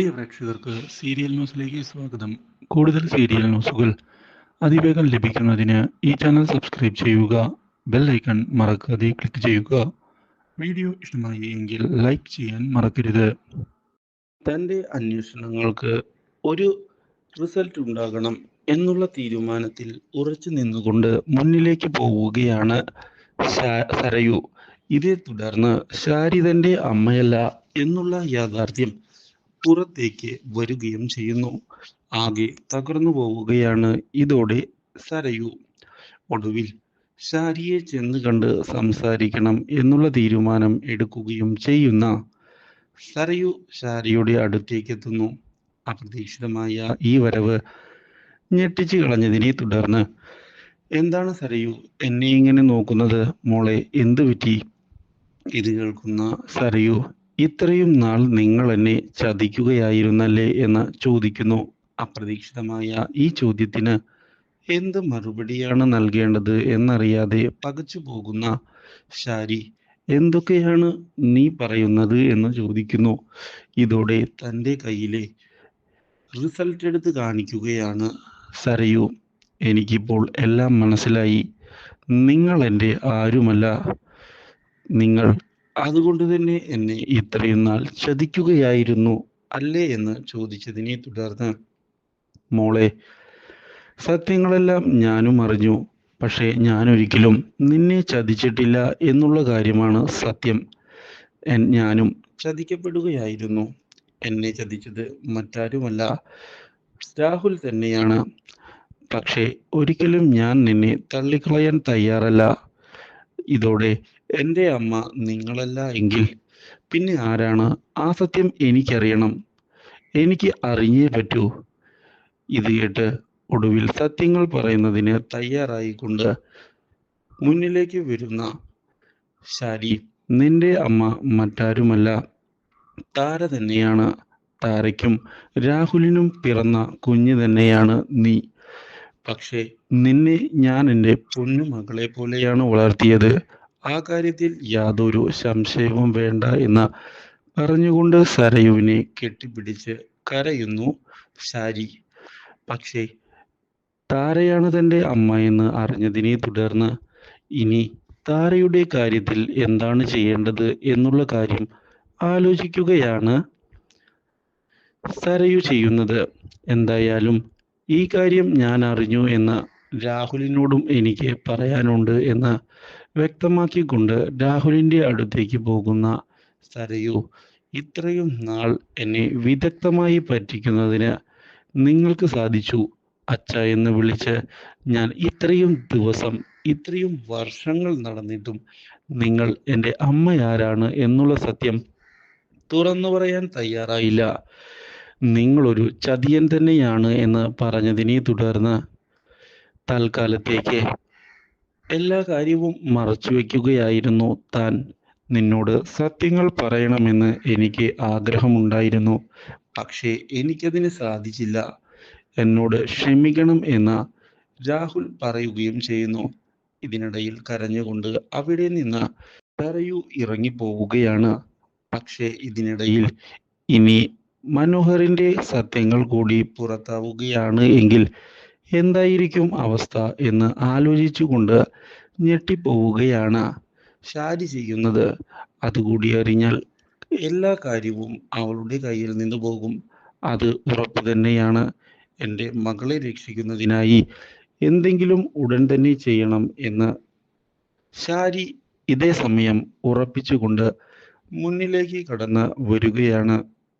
പ്രിയ പ്രേക്ഷകർക്ക് സീരിയൽ ന്യൂസിലേക്ക് സ്വാഗതം. കൂടുതൽ സീരിയൽ ന്യൂസുകൾ അതിവേഗം ലഭിക്കുന്നതിന് ഈ ചാനൽ സബ്സ്ക്രൈബ് ചെയ്യുക ബെൽ ഐക്കൺ മറക്കാതെ ക്ലിക്ക് ചെയ്യുക. വീഡിയോ ഇഷ്ടമായി എങ്കിൽ ലൈക്ക് ചെയ്യാൻ മറക്കരുത്. തന്റെ അന്വേഷണങ്ങൾക്ക് ഒരു റിസൾട്ട് ഉണ്ടാകണം എന്നുള്ള തീരുമാനത്തിൽ ഉറച്ചു നിന്നുകൊണ്ട് മുന്നിലേക്ക് പോവുകയാണ് സരയു. ഇതേ തുടർന്ന് ശാരിതന്റെ അമ്മയല്ല എന്നുള്ള യാഥാർത്ഥ്യം പുറത്തേക്ക് വരികയും ചെയ്യുന്നു. ആകെ തകർന്നു പോവുകയാണ്. ഇതോടെ സരയു. ഒടുവിൽ ശാരിയെ ചെന്ന് കണ്ട് സംസാരിക്കണം എന്നുള്ള തീരുമാനം എടുക്കുകയും ചെയ്യുന്ന സരയു ശാരിയുടെ അടുത്തേക്ക് എത്തുന്നു. അപ്രതീക്ഷിതമായ ഈ വരവ് ഞെട്ടിച്ചു കളഞ്ഞതിനെ തുടർന്ന് എന്താണ് സരയു എന്നെ ഇങ്ങനെ നോക്കുന്നത്? മോളെ എന്ത് പറ്റി? ഇത് കേൾക്കുന്ന സരയു ഇത്രയും നാൾ നിങ്ങൾ എന്നെ ചതിക്കുകയായിരുന്നല്ലേ എന്ന് ചോദിക്കുന്നു. അപ്രതീക്ഷിതമായ ഈ ചോദ്യത്തിന് എന്ത് മറുപടിയാണ് നൽകേണ്ടത് എന്നറിയാതെ പകച്ചു പോകുന്ന ശാരി എന്തൊക്കെയാണ് നീ പറയുന്നത്? എന്ന് ചോദിക്കുന്നു. ഇതോടെ തന്റെ കയ്യിലെ റിസൾട്ട് എടുത്ത് കാണിക്കുകയാണ് സരയു. എനിക്കിപ്പോൾ എല്ലാം മനസ്സിലായി. നിങ്ങൾ എന്റെ ആരുമല്ല. നിങ്ങൾ അതുകൊണ്ട് തന്നെ എന്നെ ഇത്രയും നാൾ ചതിക്കുകയായിരുന്നു അല്ലേ എന്ന് ചോദിച്ചതിനെ തുടർന്ന് മോളെ സത്യങ്ങളെല്ലാം ഞാനും അറിഞ്ഞു. പക്ഷേ ഞാൻ ഒരിക്കലും നിന്നെ ചതിച്ചിട്ടില്ല എന്നുള്ള കാര്യമാണ് സത്യം. ഞാനും ചതിക്കപ്പെടുകയായിരുന്നു. എന്നെ ചതിച്ചത് മറ്റാരുമല്ല. രാഹുൽ തന്നെയാണ്. പക്ഷേ ഒരിക്കലും ഞാൻ നിന്നെ തള്ളിക്കളയാൻ തയ്യാറല്ല. ഇതോടെ എന്റെ അമ്മ നിങ്ങളല്ല എങ്കിൽ പിന്നെ ആരാണ്? ആ സത്യം എനിക്കറിയണം. എനിക്ക് അറിഞ്ഞേ പറ്റൂ. ഇത് കേട്ട് ഒടുവിൽ സത്യങ്ങൾ പറയുന്നതിന് തയ്യാറായിക്കൊണ്ട് മുന്നിലേക്ക് വരുന്ന ശാരി നിന്റെ അമ്മ മറ്റാരുമല്ല. താര തന്നെയാണ്. താരയ്ക്കും രാഹുലിനും പിറന്ന കുഞ്ഞ് തന്നെയാണ് നീ. പക്ഷേ നിന്നെ ഞാൻ എന്റെ പൊന്നു മകളെ പോലെയാണ് വളർത്തിയത്. ആ കാര്യത്തിൽ യാതൊരു സംശയവും വേണ്ട എന്ന് പറഞ്ഞുകൊണ്ട് സരയുവിനെ കെട്ടിപ്പിടിച്ച് കരയുന്നു ശാരി പക്ഷേ താരയാണ് തന്റെ അമ്മ എന്ന് അറിഞ്ഞതിനെ തുടർന്ന് ഇനി താരയുടെ കാര്യത്തിൽ എന്താണ് ചെയ്യേണ്ടത് എന്നുള്ള കാര്യം ആലോചിക്കുകയാണ് സരയു ചെയ്യുന്നത്. എന്തായാലും ഈ കാര്യം ഞാൻ അറിഞ്ഞു എന്ന് രാഹുലിനോടും എനിക്ക് പറയാനുണ്ട് എന്ന് വ്യക്തമാക്കിക്കൊണ്ട് രാഹുലിന്റെ അടുത്തേക്ക് പോകുന്ന സരയു ഇത്രയും നാൾ എന്നെ വിദഗ്ധമായി പറ്റിക്കുന്നതിന് നിങ്ങൾക്ക് സാധിച്ചു അച്ഛ എന്ന് വിളിച്ച് ഞാൻ ഇത്രയും ദിവസം ഇത്രയും വർഷങ്ങൾ നടന്നിട്ടും നിങ്ങൾ എന്റെ അമ്മയാരാണ് എന്നുള്ള സത്യം തുറന്നു പറയാൻ തയ്യാറായില്ല. നിങ്ങളൊരു ചതിയൻ തന്നെയാണ് എന്ന് പറഞ്ഞതിനെ തുടർന്ന് തൽക്കാലത്തേക്ക് എല്ലാ കാര്യവും മറച്ചു വയ്ക്കുകയായിരുന്നു താൻ. നിന്നോട് സത്യങ്ങൾ പറയണമെന്ന് എനിക്ക് ആഗ്രഹമുണ്ടായിരുന്നു. പക്ഷേ എനിക്കതിന് സാധിച്ചില്ല. എന്നോട് ക്ഷമിക്കണം എന്ന് രാഹുൽ പറയുകയും ചെയ്യുന്നു. ഇതിനിടയിൽ കരഞ്ഞുകൊണ്ട് അവിടെ നിന്ന് സരയു ഇറങ്ങിപ്പോവുകയാണ്. പക്ഷേ ഇതിനിടയിൽ ഇനി മനോഹറിന്റെ സത്യങ്ങൾ കൂടി പുറത്താവുകയാണ് എങ്കിൽ എന്തായിരിക്കും അവസ്ഥ എന്ന് ആലോചിച്ചുകൊണ്ട് ഞെട്ടിപ്പോവുകയാണ്. ഷാരി ചെയ്യുന്നത് അതുകൂടി അറിഞ്ഞാൽ എല്ലാ കാര്യവും അവളുടെ കയ്യിൽ നിന്ന് പോകും. അത് ഉറപ്പ് തന്നെയാണ്. എന്റെ മകളെ രക്ഷിക്കുന്നതിനായി എന്തെങ്കിലും ഉടൻ തന്നെ ചെയ്യണം എന്ന് ഷാരി ഇതേ സമയം ഉറപ്പിച്ചുകൊണ്ട് മുന്നിലേക്ക് കടന്ന് വരികയാണ്.